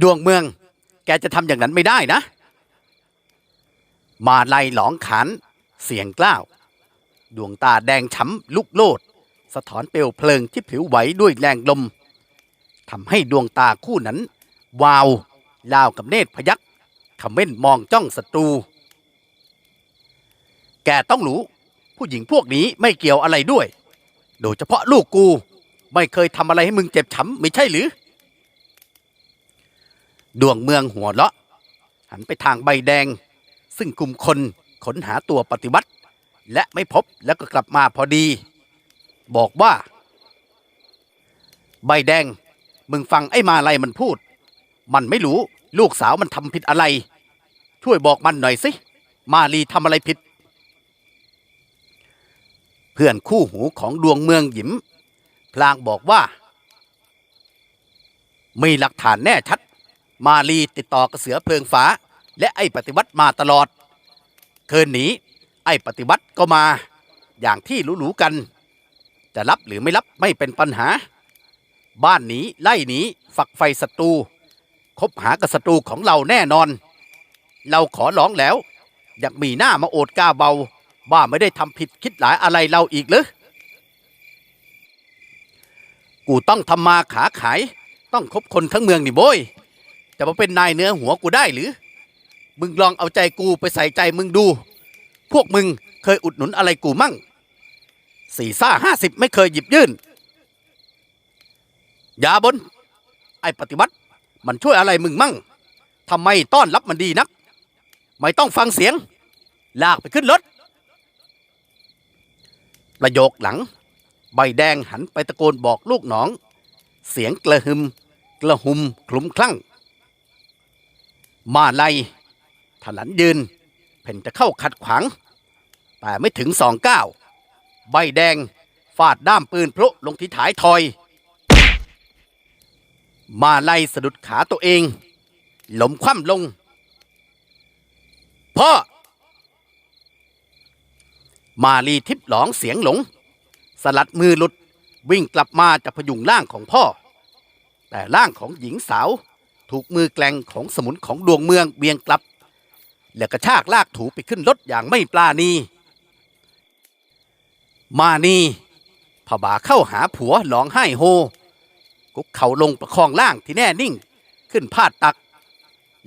ดวงเมือง แกจะทำอย่างนั้นไม่ได้นะ มาไล่หลองขานเสียงกล้าว ดวงตาแดงช้ำลุกโลด สะท้อนเปลวเพลิงที่ผิวไหวด้วยแรงลมทำให้ดวงตาคู่นั้น วาวลาวกับเนตรพยักขม้นมองจ้องศัตรู แกต้องรู้ ผู้หญิงพวกนี้ไม่เกี่ยวอะไรด้วย โดยเฉพาะลูกกู ไม่เคยทำอะไรให้มึงเจ็บช้ำไม่ใช่หรือ ดวงเมืองหัวเราะ หันไปทางใบแดง ซึ่งกลุ่มคนขนหาตัวปฏิวัติ และไม่พบแล้วก็กลับมาพอดี บอกว่า ใบแดง มึงฟังไอ้มาลัยมันพูด มันไม่รู้ลูกสาวมันทำผิดอะไร ช่วยบอกมันหน่อยสิ มาลีทำอะไรผิด เพื่อนคู่หูของดวงเมืองหยิม พลางบอกว่า มีหลักฐานแน่ชัด มาลีติดต่อกับเสือเพลิงฟ้า และไอ้ปฏิวัติมาตลอด คืนนี้ไอ้ปฏิวัติก็มา อย่างที่รู้ๆกัน จะรับหรือไม่รับไม่เป็นปัญหา บ้านหนีไล่หนีฝักไฟศัตรูคบหากับศัตรูของเราแน่นอน เราขอร้องแล้ว อยากมีหน้ามาโอดกล้าเบาว่าไม่ได้ทำผิดคิดหลายอะไรเราอีกหรือกูต้องทำมาขาขาย ต้องคบคนทั้งเมืองนี่โบย จะมาเป็นนายเนื้อหัวกูได้หรือ มึงลองเอาใจกูไปใส่ใจมึงดู พวกมึงเคยอุดหนุนอะไรกูมั่งสี่ซ่าห้าสิบไม่เคยหยิบยื่นอย่าบน ไอ้ปฏิวัติ มันช่วยอะไรมึงมั่งทำไมต้อนรับมันดีนัก ไม่ต้องฟังเสียง ลากไปขึ้นรถ ประโยคหลัง ใบแดงหันไปตะโกนบอกลูกน้อง เสียงกระหึม กระหุมคลุ้มคลั่ง มาไลยถลันยืน เพ่นจะเข้าขัดขวาง แต่ไม่ถึงสองก้าวใบแดงฟาดด้ามปืนพลุลงที่ท้ายทอย มาไล่สะดุดขาตัวเองล้มคว่ำลง พ่อ มาลีทิพย์หลองเสียงหลง สลัดมือหลุดวิ่งกลับมาจะพยุงร่างของพ่อ แต่ร่างของหญิงสาว ถูกมือแกลงของสมุนของดวงเมืองเบียงกลับ แล้วกระชากลากถูไปขึ้นรถอย่างไม่ปลาณี มานีผบาเข้าหาผัวหลองไห้โฮ กุกเข่าลงประคองล่างที่แน่นิ่ง ขึ้นพาดตัก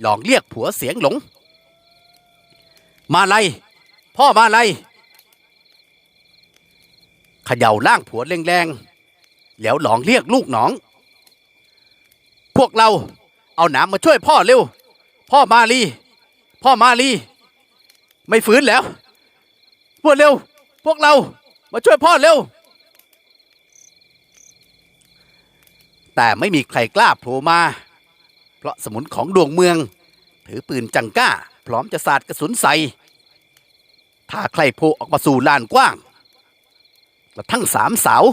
หลองเรียกผัวเสียงหลง มาไลพ่อมาไลเขย่าล่างผัวแรงๆแล้วหลองเรียกลูกหนอง พวกเรา เอาหนามมาช่วยพ่อเร็ว พ่อมาลี พ่อมาลี ไม่ฟื้นแล้ว พวกเร็ว พวกเรา มาช่วยพ่อเร็ว แต่ไม่มีใครกล้าโผล่มา เพราะสมุนของดวงเมือง ถือปืนจังก้า พร้อมจะสาดกระสุนใส่ ถ้าใครโผล่ออกมาสู่ลานกว้างกระทั่งสามสาว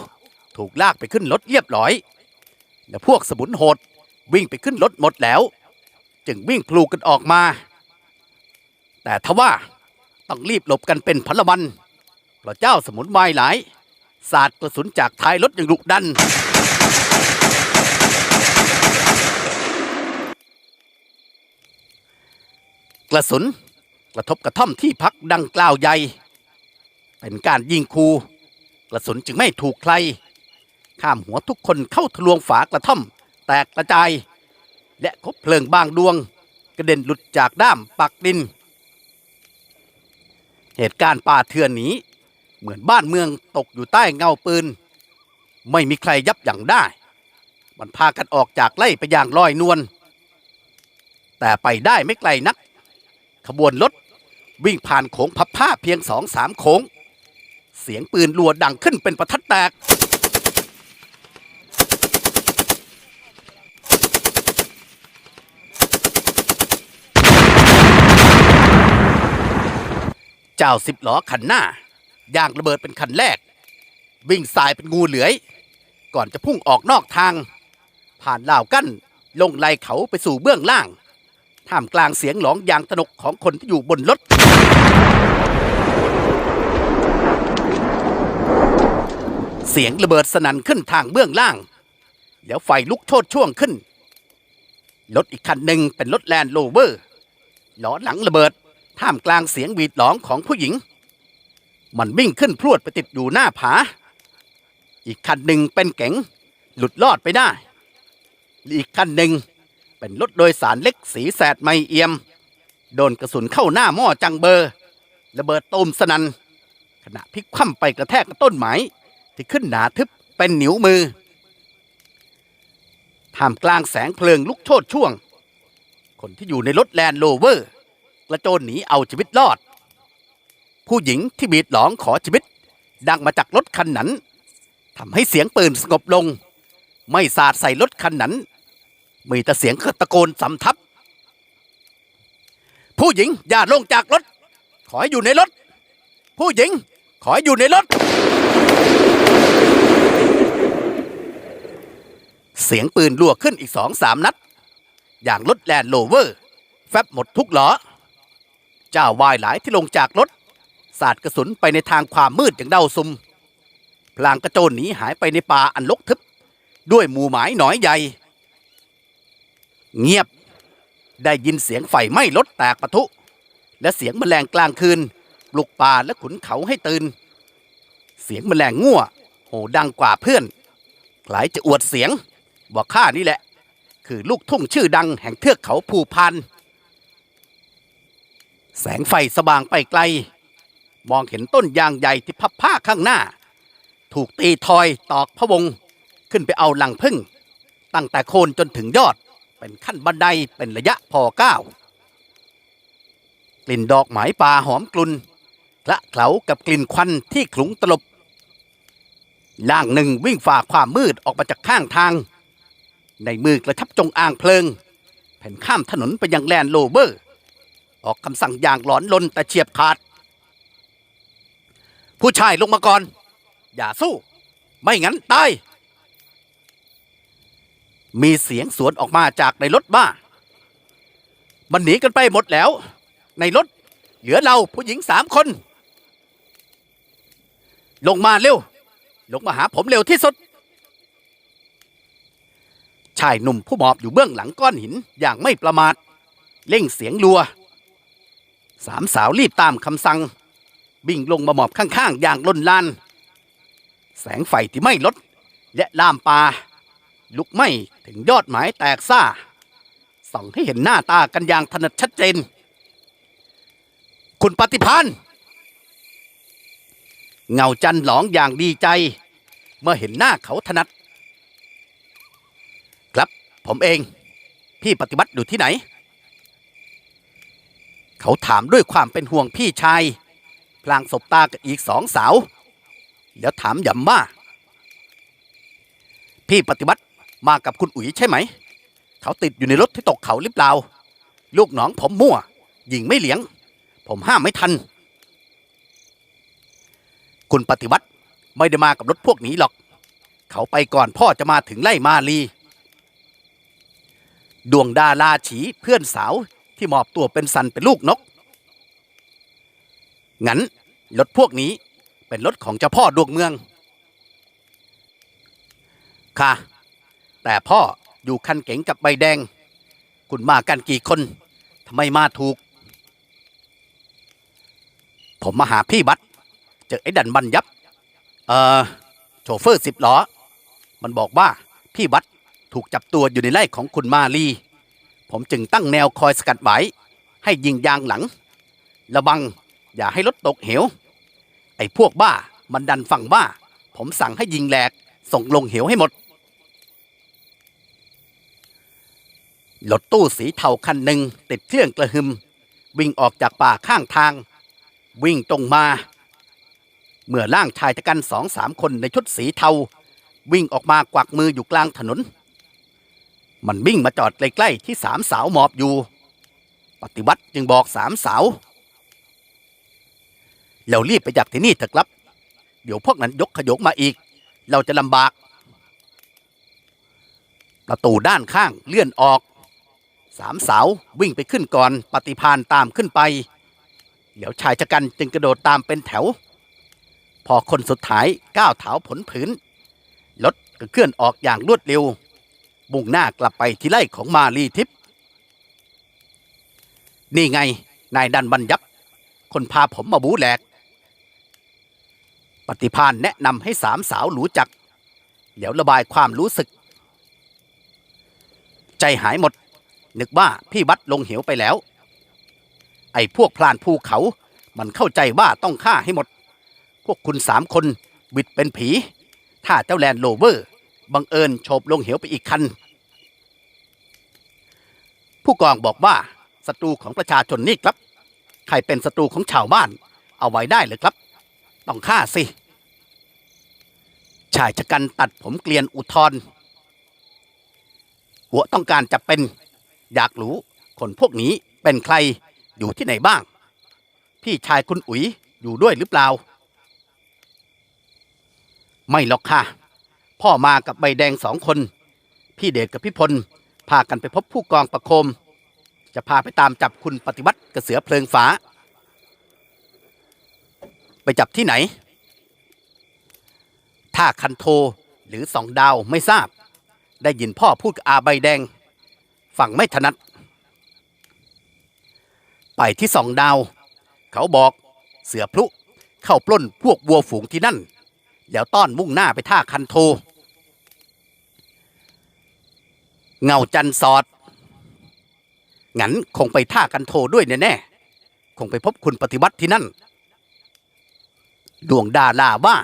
ถูกลากไปขึ้นรถเรียบร้อย และพวกสมุนโหด วิ่งไปขึ้นรถหมดแล้ว จึงวิ่งพลูกันออกมา แต่ทว่าต้องรีบหลบกันเป็นพลวันเพราะเจ้าสมุนวายหลายสาดกระสุนจากท้ายรถอย่างดุดัน กระสุนกระทบกระท่อมที่พักดังกล่าวใหญ่ เป็นการยิงคูกระสุนจึงไม่ถูกใคร ข้ามหัวทุกคนเข้าทะลวงฝากระท่อม แตกกระจาย และคบเพลิงบางดวง กระเด็นหลุดจากด้ามปักดิน เหตุการณ์ป่าเถื่อนนี้ เหมือนบ้านเมืองตกอยู่ใต้เงาปืน ไม่มีใครยับยั้งได้ มันพากันออกจากไล่ไปอย่างลอยนวลแต่ไปได้ไม่ไกลนัก ขบวนรถวิ่งผ่านโขงพับผ้าเพียงสองสามโขงเสียงปืนรัวดังขึ้นเป็นประทัดแตก เจ้าสิบล้อคันหน้าย่างระเบิดเป็นคันแรก วิ่งสายเป็นงูเหลือย ก่อนจะพุ่งออกนอกทาง ผ่านล่าวกั้นลงไหลเขาไปสู่เบื้องล่าง ท่ามกลางเสียงหลองอย่างตนกของคนที่อยู่บนรถ เสียงระเบิดสนั่นขึ้นทางเบื้องล่าง แล้วไฟลุกโชดช่วงขึ้น รถอีกคันหนึ่งเป็นรถแลนด์โรเวอร์ล้อหลังระเบิด ท่ามกลางเสียงหวีดหลองของผู้หญิง มันวิ่งขึ้นพรวดไปติดอยู่หน้าผา อีกคันหนึ่งเป็นเก๋งหลุดลอดไปได้ อีกคันหนึ่งเป็นรถโดยสารเล็กสีแสดไม่เอี่ยม โดนกระสุนเข้าหน้าหม้อจังเบอร์ระเบิดตูมสนันขณะพลิกคว่ำไปกระแทกกับต้นไม้ที่ขึ้นหนาทึบเป็นหนิวมือท่ามกลางแสงเพลิงลุกโชนช่วง คนที่อยู่ในรถแลนด์โรเวอร์ กระโจนหนีเอาชีวิตรอด ผู้หญิงที่บีดหลองขอชีวิต ดังมาจากรถคันนั้นทำให้เสียงปืนสงบลง ไม่สาดใส่รถคันนั้น มีแต่เสียงตะโกนสำทับ ผู้หญิงอย่าลงจากรถ ขอให้อยู่ในรถ ผู้หญิงขอให้อยู่ในรถ เสียงปืนรัวขึ้นอีกสองสามนัด อย่างรถแลนด์โรเวอร์ แฟบหมดทุกล้อ เจ้าวายหลายที่ลงจากรถ สาดกระสุนไปในทางความมืดอย่างเดาซุม พลางกระโจนหนีหายไปในป่าอันลกทึบ ด้วยหมู่หมายหนอยใหญ่ เงียบได้ยินเสียงไฟไหม้รถแตกปะทุ และเสียงแมลงกลางคืนปลุกป่าและขุนเขาให้ตื่น เสียงแมลงง่วโหดังกว่าเพื่อนคล้ายจะอวดเสียงว่าข้านี่แหละ คือลูกทุ่งชื่อดังแห่งเทือกเขาภูพานธ์ แสงไฟสว่างไปไกล มองเห็นต้นยางใหญ่ที่พับผ้าข้างหน้า ถูกตีทอยตอกพะวง ขึ้นไปเอาลังพึ่ง ตั้งแต่โคนจนถึงยอด เป็นขั้นบันไดเป็นระยะพอก้าว กลิ่นดอกไม้ป่าหอมกลุ่นคละเคล้ากับกลิ่นควันที่ขลุงตลบล่างหนึ่งวิ่งฝ่าความมืดออกมาจากข้างทาง ในมือกระชับจงอางเพลิงแผ่นข้ามถนนไปยังแลนโรเบอร์ ออกคำสั่งอย่างหลอนลนแต่เฉียบขาด ผู้ชายลงมาก่อน อย่าสู้ ไม่งั้นตาย มีเสียงสวนออกมาจากในรถบ้า มันหนีกันไปหมดแล้ว ในรถ เหลือเราผู้หญิงสามคน ลงมาเร็ว ลงมาหาผมเร็วที่สุดชายหนุ่มผู้หมอบอยู่เบื้องหลังก้อนหินอย่างไม่ประมาทเร่งเสียงรัว สามสาวรีบตามคำสั่ง บิ่งลงมาหมอบข้างๆ อย่างล้นลาน แสงไฟที่ไม่ลด และลามปาลุกไหม้ถึงยอดไม้แตกซ่า ส่องให้เห็นหน้าตากันอย่างถนัดชัดเจน คุณปฏิพานธ์เงาจันทร์หลองอย่างดีใจ เมื่อเห็นหน้าเขาถนัด ครับผมเอง พี่ปฏิบัติอยู่ที่ไหน เขาถามด้วยความเป็นห่วงพี่ชาย พลางสบตากับอีกสองสาว แล้วถามย้ำว่า พี่ปฏิบัติมากับคุณอุ๋ยใช่ไหม เขาติดอยู่ในรถที่ตกเขาหรือเปล่า ลูกน้องผมมั่ว ยิงไม่เหลียง ผมห้ามไม่ทัน คุณปฏิวัติไม่ได้มากับรถพวกนี้หรอก เขาไปก่อนพ่อจะมาถึงไล่มาลี ดวงดาราฉีเพื่อนสาว ที่มอบตัวเป็นสันเป็นลูกนก งั้นรถพวกนี้เป็นรถของเจ้าพ่อดวงเมือง ค่ะ แต่พ่ออยู่คันเก๋งกับใบแดง คุณมากันกี่คนทำไมมาถูก ผมมาหาพี่บัตรเจอไอ้ดันบันยับ เอ่อ โชเฟอร์สิบล้อ มันบอกว่าพี่บัตรถูกจับตัวอยู่ในไร่ของคุณมาลี ผมจึงตั้งแนวคอยสกัดไว้ให้ยิงยางหลัง ระวังอย่าให้รถตกเหว ไอ้พวกบ้ามันดันฟังว่าผมสั่งให้ยิงแหลกส่งลงเหวให้หมดรถตู้สีเทาคันหนึ่งติดเครื่องกระหึม วิ่งออกจากป่าข้างทาง วิ่งตรงมา เมื่อร่างชายตะกันสองสามคนในชุดสีเทา วิ่งออกมากวักมืออยู่กลางถนน มันวิ่งมาจอดใกล้ๆที่สามสาวหมอบอยู่ ปฏิวัติจึงบอกสามสาว เรารีบไปจากที่นี่เถอะครับ เดี๋ยวพวกนั้นยกขยกมาอีก เราจะลำบาก ประตูด้านข้างเลื่อนออก สามสาววิ่งไปขึ้นก่อน ปฏิพานตามขึ้นไปเดี๋ยวชายชะกันจึงกระโดดตามเป็นแถว พอคนสุดท้ายก้าวเท้าผลผืนรถก็เคลื่อนออกอย่างรวดเร็ว มุ่งหน้ากลับไปที่ไร่ของมาลีทิพย์นี่ไง นายดันบันยับ คนพาผมมาบูแหลก ปฏิพานแนะนำให้สามสาวรู้จัก เดี๋ยวระบายความรู้สึก ใจหายหมด นึกว่าพี่บัดลงเหวไปแล้ว ไอ้พวกพลานภูเขา มันเข้าใจว่าต้องฆ่าให้หมด พวกคุณสามคนบิดเป็นผี ถ้าเจ้าแลนโลเวอร์ บังเอิญโฉบลงเหวไปอีกคัน ผู้กองบอกว่าศัตรูของประชาชนนี่ครับ ใครเป็นศัตรูของชาวบ้าน เอาไว้ได้เลยครับ ต้องฆ่าสิ ชายชะกันตัดผมเกลียนอุทธรหัวต้องการจะเป็น อยากรู้คนพวกนี้เป็นใครอยู่ที่ไหนบ้าง พี่ชายคุณอุ๋ยอยู่ด้วยหรือเปล่า ไม่หรอกค่ะ พ่อมากับใบแดงสองคน พี่เดชกับพี่พล พากันไปพบผู้กองประโคม จะพาไปตามจับคุณปฏิวัติกระเสือเพลิงฟ้า ไปจับที่ไหน ถ้าคันโทหรือสองดาวไม่ทราบ ได้ยินพ่อพูดกับอาใบแดงฟังไม่ถนัด ไปที่สองดาว เขาบอกเสือพลุเข้าปล้นพวกวัวฝูงที่นั่น แล้วต้อนมุ่งหน้าไปท่าคันโท เงาจันสอด งั้นคงไปท่ากันโทด้วยแน่ๆ คงไปพบคุณปฏิวัติที่นั่น ดวงดาลาว่า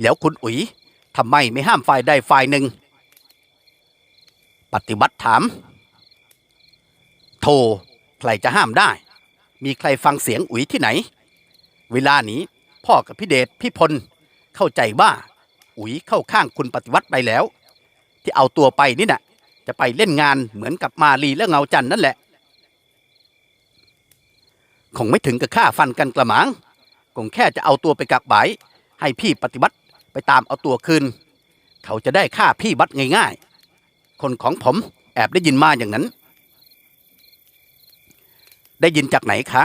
แล้วคุณอุ๋ยทำไมไม่ห้ามฝ่ายใดฝ่ายหนึ่ง ปฏิวัติถาม โทใครจะห้ามได้ มีใครฟังเสียงอุ๋ยที่ไหน เวลานี้พ่อกับพี่เดชพี่พลเข้าใจว่าอุ๋ยเข้าข้างคุณปฏิวัติไปแล้ว ที่เอาตัวไปนี่น่ะจะไปเล่นงานเหมือนกับมาลีและเงาจันนั่นแหละ คงไม่ถึงกับฆ่าฟันกันกระหมังคงแค่จะเอาตัวไปกักบายให้พี่ปฏิบัติไปตามเอาตัวคืน เขาจะได้ฆ่าพี่บัดง่ายๆ คนของผมแอบได้ยินมาอย่างนั้น ได้ยินจากไหนคะ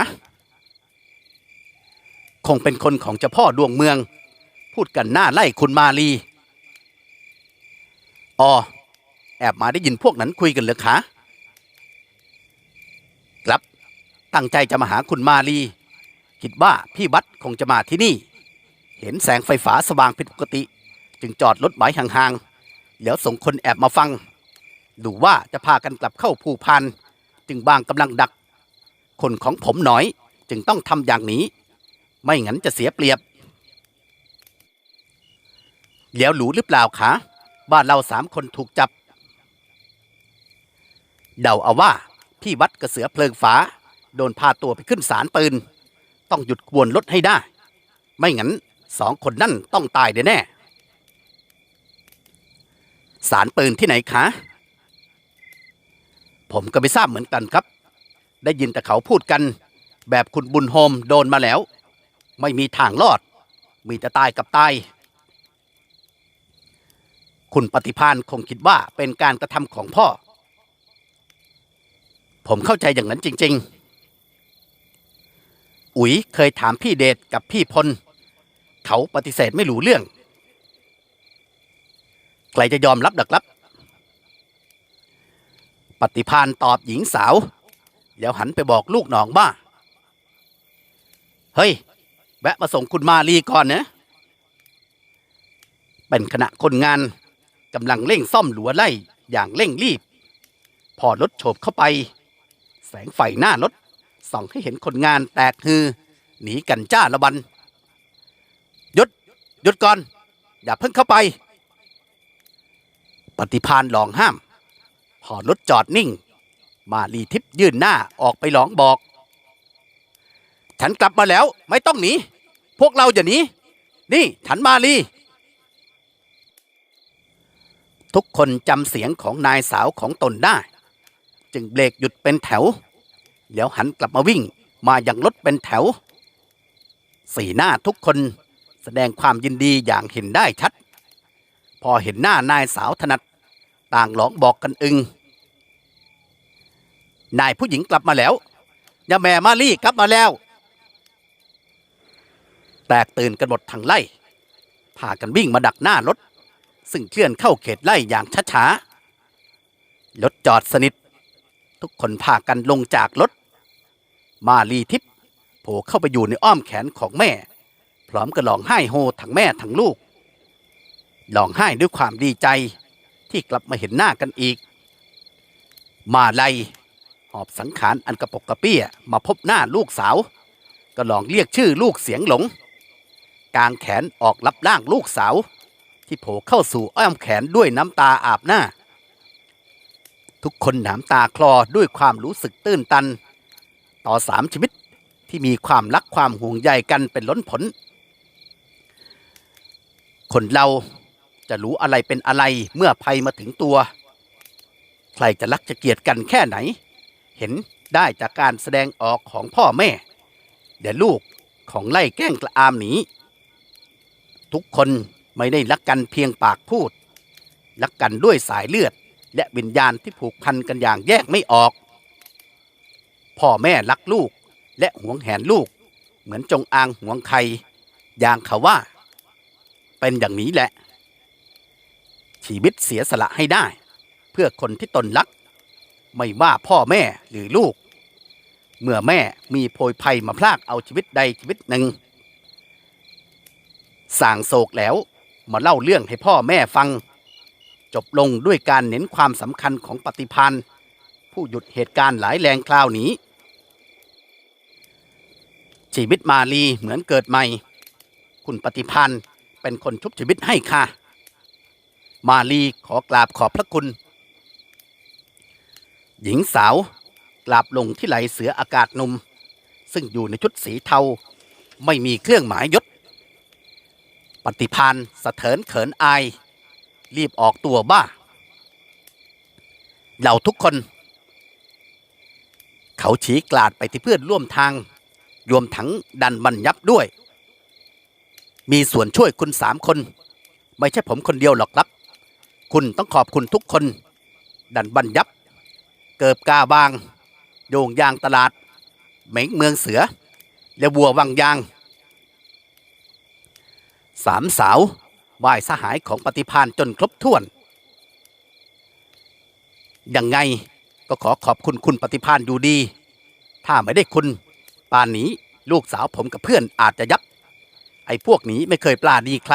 คงเป็นคนของเจ้าพ่อดวงเมือง พูดกันหน้าไล่คุณมาลี อ๋อแอบมาได้ยินพวกนั้นคุยกันเหรอคะครับตั้งใจจะมาหาคุณมาลี คิดว่าพี่บัตคงจะมาที่นี่ เห็นแสงไฟฟ้าสว่างผิดปกติ จึงจอดรถไว้ห่างๆแล้วส่งคนแอบมาฟัง ดูว่าจะพากันกลับเข้าภูพานจึงบางกำลังดัก คนของผมหน่อยจึงต้องทำอย่างนี้ ไม่งั้นจะเสียเปรียบ แล้วหรูหรือเปล่าคะ บ้านเราสามคนถูกจับ เดาเอาว่าพี่วัดกระเสือเพลิงฟ้าโดนพาตัวไปขึ้นศาลปืน ต้องหยุดกวนรถให้ได้ ไม่งั้นสองคนนั่นต้องตายแน่ๆศาลปืนที่ไหนคะ ผมก็ไม่ทราบเหมือนกันครับ ได้ยินแต่เขาพูดกัน แบบคุณบุญโฮมโดนมาแล้ว ไม่มีทางรอด มีแต่ตายกับตาย คุณปฏิพานคงคิดว่าเป็นการกระทำของพ่อ ผมเข้าใจอย่างนั้นจริง ๆ อุ๋ยเคยถามพี่เดชกับพี่พล เขาปฏิเสธไม่รู้เรื่อง ใครจะยอมรับดักรับ ปฏิพานตอบหญิงสาว แล้วหันไปบอกลูกน้องว่าเฮ้ย แวะมาส่งคุณมาลีก่อนนะเป็นขณะคนงาน กำลังเร่งซ่อมหลัวไล่อย่างเร่งรีบ พอรถโฉบเข้าไป แสงไฟหน้ารถส่องให้เห็นคนงานแตกฮือ หนีกันจ้าละบันหยุดหยุดก่อน อย่าเพิ่งเข้าไป ปฏิพานลองห้าม พอรถจอดนิ่ง มาลีทิพย์ยื่นหน้าออกไปหลองบอก ฉันกลับมาแล้วไม่ต้องหนี พวกเราอย่าหนีนี่ฉันมาลี ทุกคนจำเสียงของนายสาวของตนได้ จึงเบรกหยุดเป็นแถว แล้วหันกลับมาวิ่งมาอย่างรถเป็นแถว สีหน้าทุกคนแสดงความยินดีอย่างเห็นได้ชัด พอเห็นหน้านายสาวถนัด ต่างหลองบอกกันอึง นายผู้หญิงกลับมาแล้วยาแม่มาลี่กลับมาแล้ว แตกตื่นกันหมดทางไล่พากันวิ่งมาดักหน้ารถ ซึ่งเคลื่อนเข้าเขตไล่อย่างช้าๆรถจอดสนิท ทุกคนพากันลงจากรถ มาลีทิพย์โผล่เข้าไปอยู่ในอ้อมแขนของแม่ พร้อมกับร้องไห้โฮทั้งแม่ทั้งลูกร้องไห้ด้วยความดีใจที่กลับมาเห็นหน้ากันอีก มาลัยหอบสังขารอันกระปกกระเปี้ยมาพบหน้าลูกสาว ก็ลองเรียกชื่อลูกเสียงหลง กางแขนออกรับร่างลูกสาว ที่โผล่เข้าสู่อ้อมแขนด้วยน้ำตาอาบหน้า ทุกคนหน้ำตาคลอด้วยความรู้สึกตื้นตัน ต่อสามชีวิตที่มีความรักความห่วงใยกันเป็นล้นผล คนเราจะรู้อะไรเป็นอะไรเมื่อภัยมาถึงตัว ใครจะรักจะเกลียดกันแค่ไหน เห็นได้จากการแสดงออกของพ่อแม่ เดี๋ยวลูกของไล่แกล้งกระอามหนีทุกคน ไม่ได้รักกันเพียงปากพูด รักกันด้วยสายเลือด และวิญญาณที่ผูกพันกันอย่างแยกไม่ออก พ่อแม่รักลูกและหวงแหนลูก เหมือนจงอางหวงใครอย่างเขาว่า เป็นอย่างนี้แหละ ชีวิตเสียสละให้ได้ เพื่อคนที่ตนรัก ไม่ว่าพ่อแม่หรือลูก เมื่อแม่มีโพยภัยมาพลากเอาชีวิตใดชีวิตหนึ่งสั่งโศกแล้ว มาเล่าเรื่องให้พ่อแม่ฟัง จบลงด้วยการเน้นความสำคัญของปฏิพันธ์ผู้หยุดเหตุการณ์หลายแรงคราวนี้ ชีวิตมาลีเหมือนเกิดใหม่ คุณปฏิพันธ์เป็นคนชุบชีวิตให้ค่ะ มาลีขอกราบขอบพระคุณ หญิงสาวกราบลงที่ไหลเสืออากาศหนุ่มซึ่งอยู่ในชุดสีเทา ไม่มีเครื่องหมายยศ ปฏิพานธ์สะเถินเขินอาย รีบออกตัวบ้า เราทุกคน เขาชี้กลาดไปที่เพื่อนร่วมทาง รวมทั้งดันมันยับด้วย มีส่วนช่วยคุณสามคน ไม่ใช่ผมคนเดียวหรอกครับ คุณต้องขอบคุณทุกคน ดันบันยับ เกิบกาบาง โยงยางตลาดเหม็งเมืองเสือและวัววังยาง สามสาวไหว้สหายของปฏิพานจนครบถ้วน ยังไงก็ขอขอบคุณคุณปฏิพานอยู่ดี ถ้าไม่ได้คุณ ป่านนี้ลูกสาวผมกับเพื่อนอาจจะยับ ไอ้พวกนี้ไม่เคยปลาดีใคร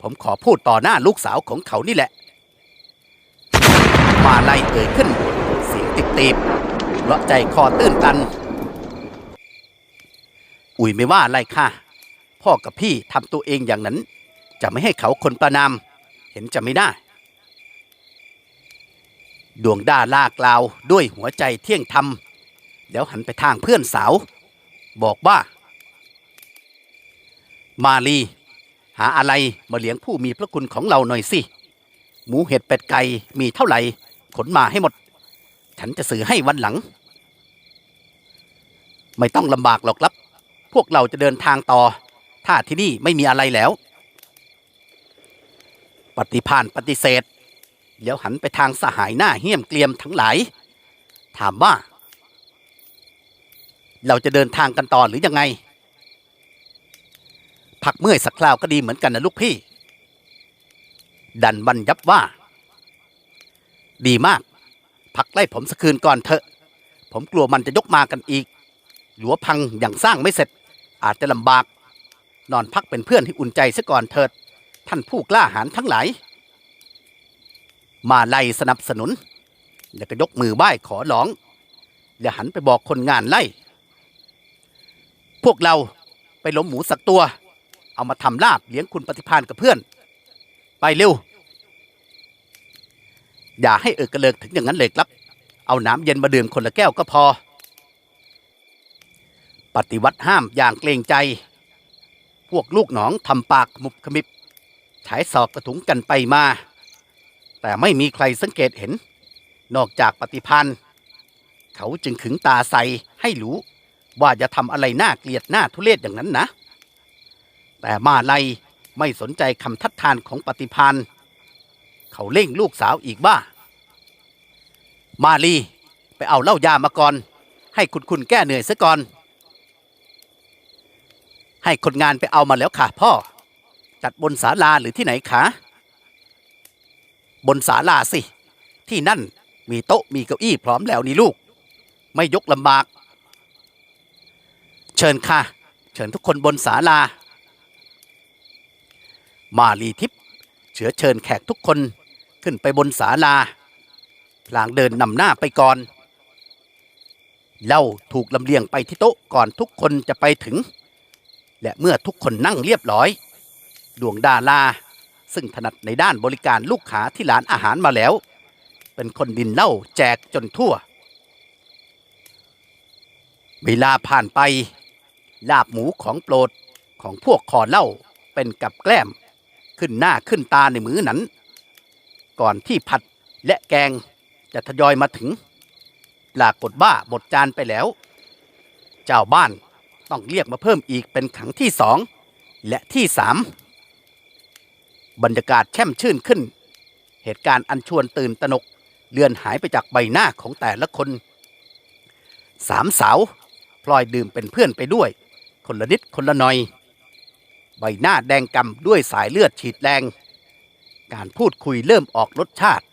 ผมขอพูดต่อหน้าลูกสาวของเขานี่แหละ มาไล่เอ่ยขึ้น เสียงติดตีบๆเพราะใจคอตื้นตัน อุ่ยไม่ว่าอะไรค่ะ พ่อกับพี่ทำตัวเองอย่างนั้น จะไม่ให้เขาคนประนาม เห็นจะไม่ได้ดวงด้าลากลาวด้วยหัวใจเที่ยงธรรม แล้วหันไปทางเพื่อนสาว บอกว่า มาลี หาอะไรมาเลี้ยงผู้มีพระคุณของเราหน่อยสิ หมูเห็ดเป็ดไก่มีเท่าไหร่ ขนมาให้หมด ฉันจะซื้อให้วันหลัง ไม่ต้องลำบากหรอกครับ พวกเราจะเดินทางต่อ ถ้าที่นี่ไม่มีอะไรแล้ว ปฏิพานปฏิเสธ แล้วหันไปทางสหายหน้าเหี้ยมเกลียมทั้งหลาย ถามว่า เราจะเดินทางกันต่อหรือยังไง พักเมื่อยสักคราวก็ดีเหมือนกันนะลูกพี่ ดันบันยับว่า ดีมาก พักไล่ผมสักคืนก่อนเถอะ ผมกลัวมันจะยกมากันอีกหลัวพังอย่างสร้างไม่เสร็จ อาจจะลำบาก นอนพักเป็นเพื่อนให้อุ่นใจซะก่อนเถิด ท่านผู้กล้าหาญทั้งหลาย มาไล่สนับสนุน แล้วก็ยกมือไหว้ขอร้อง แล้วหันไปบอกคนงานไล่ พวกเราไปล้มหมูสักตัว เอามาทำลาบเลี้ยงคุณปฏิพานกับเพื่อน ไปเร็ว อย่าให้เอิกกระเลิกถึงอย่างนั้นเลยครับ เอาน้ำเย็นมาดื่มคนละแก้วก็พอ ปฏิวัติห้ามอย่างเกรงใจ พวกลูกหนองทำปากมุบขมิบฉายสอบกระถุงกันไปมา แต่ไม่มีใครสังเกตเห็น นอกจากปฏิพันธ์เขาจึงขึงตาใส่ให้รู้ว่าจะทำอะไรน่าเกลียดน่าทุเรศอย่างนั้นนะ แต่มาลัยไม่สนใจคำทัดทานของปฏิพันธ์เขาเร่งลูกสาวอีกบ้ามาลีไปเอาเหล้ายามาก่อน ให้คุณคุณแก้เหนื่อยซะก่อน ให้คนงานไปเอามาแล้วค่ะ พ่อ จัดบนศาลาหรือที่ไหนคะบนศาลาสิ ที่นั่นมีโต๊ะมีเก้าอี้พร้อมแล้วนี่ลูก ไม่ยกลำบาก เชิญค่ะ เชิญทุกคนบนศาลา มาลีทิพย์เชื้อเชิญแขกทุกคนขึ้นไปบนศาลาพลางเดินนำหน้าไปก่อนเหล้าถูกลำเลียงไปที่โต๊ะก่อนทุกคนจะไปถึง และเมื่อทุกคนนั่งเรียบร้อย ดวงดาราซึ่งถนัดในด้านบริการลูกค้าที่ร้านอาหารมาแล้ว เป็นคนดินเล้าแจกจนทั่ว เวลาผ่านไป ลาบหมูของโปรดของพวกคอเล้าเป็นกับแกล้ม ขึ้นหน้าขึ้นตาในมือนั้น ก่อนที่ผัดและแกงจะทยอยมาถึงปรากฏว่าหมดจานไปแล้ว เจ้าบ้าน ต้องเรียกมาเพิ่มอีกเป็นขังที่สองและที่สามบรรยากาศแช่มชื่นขึ้น เหตุการณ์อันชวนตื่นตระหนกเลือนหายไปจากใบหน้าของแต่ละคนสามสาวพลอยดื่มเป็นเพื่อนไปด้วย คนละนิดคนละหน่อย ใบหน้าแดงกำด้วยสายเลือดฉีดแรง การพูดคุยเริ่มออกรสชาติ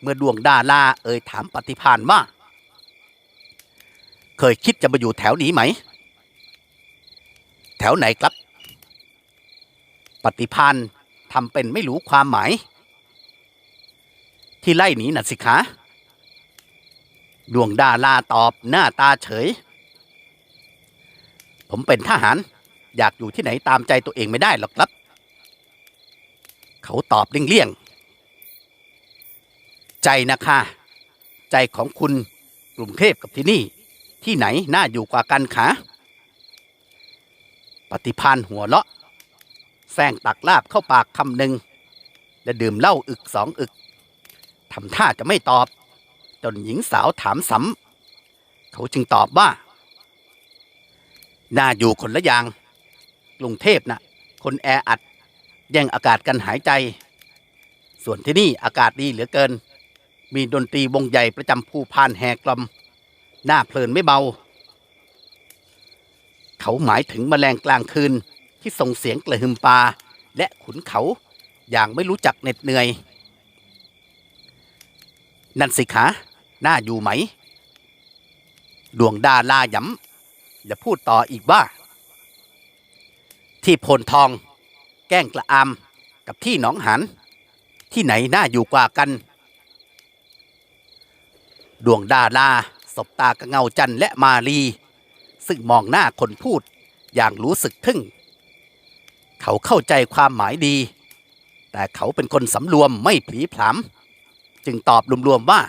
เมื่อดวงดาราเอ่ยถามปฏิพานว่า เคยคิดจะมาอยู่แถวนี้ไหม แถวไหนครับ ปฏิพานธ์ทำเป็นไม่รู้ความหมาย ที่ไล่หนีน่ะสิคะดวงดาราตอบหน้าตาเฉย ผมเป็นทหาร อยากอยู่ที่ไหนตามใจตัวเองไม่ได้หรอกครับ เขาตอบเลี่ยงๆใจนะคะ ใจของคุณกรุงเทพกับที่นี่ ที่ไหนน่าอยู่กว่ากันคะ ปฏิพานหัวเราะแซงตักลาบเข้าปากคำหนึ่ง และดื่มเหล้าอึกสองอึกทำท่าจะไม่ตอบ จนหญิงสาวถามซ้ำเขาจึงตอบว่า น่าอยู่คนละอย่างกรุงเทพนะ่ะ คนแออัด แย่งอากาศกันหายใจ ส่วนที่นี่อากาศดีเหลือเกิน มีดนตรีวงใหญ่ประจำภูพานแหกลมหน้าเพลินไม่เบา เขาหมายถึงแมลงกลางคืนที่ส่งเสียงกระหึ่มปลาและขุนเขาอย่างไม่รู้จักเหน็ดเหนื่อย นั่นสิคะน่าอยู่ไหม ดวงดาลาย้ำและพูดต่ออีกว่า ที่โพนทอง แก้งกระอามกับที่หนองหัน ที่ไหนน่าอยู่กว่ากัน ดวงดาราสบตากระเงาจันและมาลี ซึ่งมองหน้าคนพูดอย่างรู้สึกทึ่ง เขาเข้าใจความหมายดี แต่เขาเป็นคนสำรวมไม่ผีผลามจึงตอบรวมๆว่า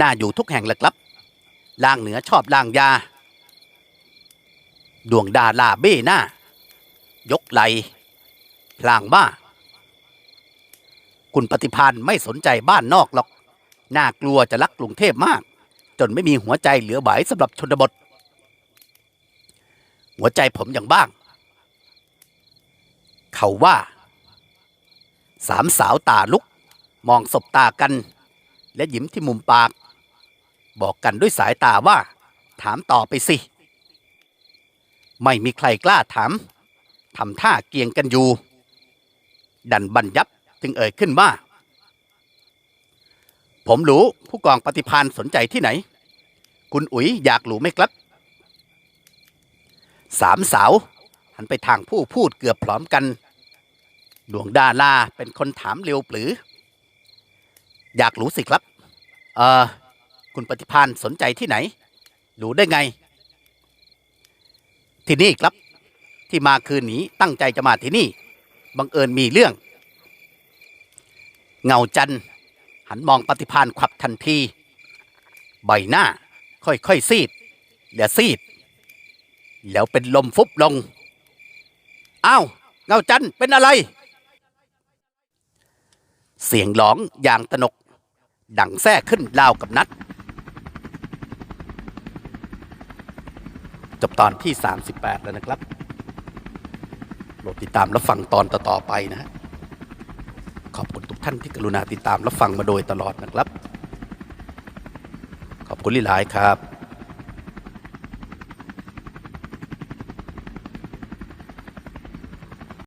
น่าอยู่ทุกแห่งหละครับล่างเหนือชอบล่างยา ดวงดาราเบ้หน้า ยกไหลพลางบ้า คุณปฏิพานธ์ไม่สนใจบ้านนอกหรอก น่ากลัวจะรักกรุงเทพมาก จนไม่มีหัวใจเหลือไหวสำหรับชนบท หัวใจผมอย่างบ้าง เขาว่า สามสาวตาลุก มองสบตากัน และยิ้มที่มุมปาก บอกกันด้วยสายตาว่า ถามต่อไปสิ ไม่มีใครกล้าถามทำท่าเกียงกันอยู่ ดันบันยับจึงเอ่ยขึ้นว่า ผมรู้ผู้กองปฏิพานสนใจที่ไหน คุณอุ๋ยอยากรู้ไหมครับ สามสาวหันไปทางผู้พูดเกือบพร้อมกัน ดวงดาราเป็นคนถามเร็วปรือ อยากรู้สิครับ เออคุณปฏิพานสนใจที่ไหน รู้ได้ไง ที่นี่ครับ ที่มาคืนนี้ตั้งใจจะมาที่นี่ บังเอิญมีเรื่อง เงาจันทร์ หันมองปฏิพานขวับทันที ใบหน้าค่อยๆซีดและซีด แล้วเป็นลมฟุบลง อ้าว เงาจันเป็นอะไร เสียงร้องอย่างตนก ดังแท้ขึ้นราวกับนัด จบตอนที่ 38 แล้วนะครับโปรดติดตามรับฟังตอนต่อๆไปนะฮะขอบคุณ ท่านที่กรุณาติดตามรับฟังมาโดยตลอดนะครับ ขอบคุณหลายครับ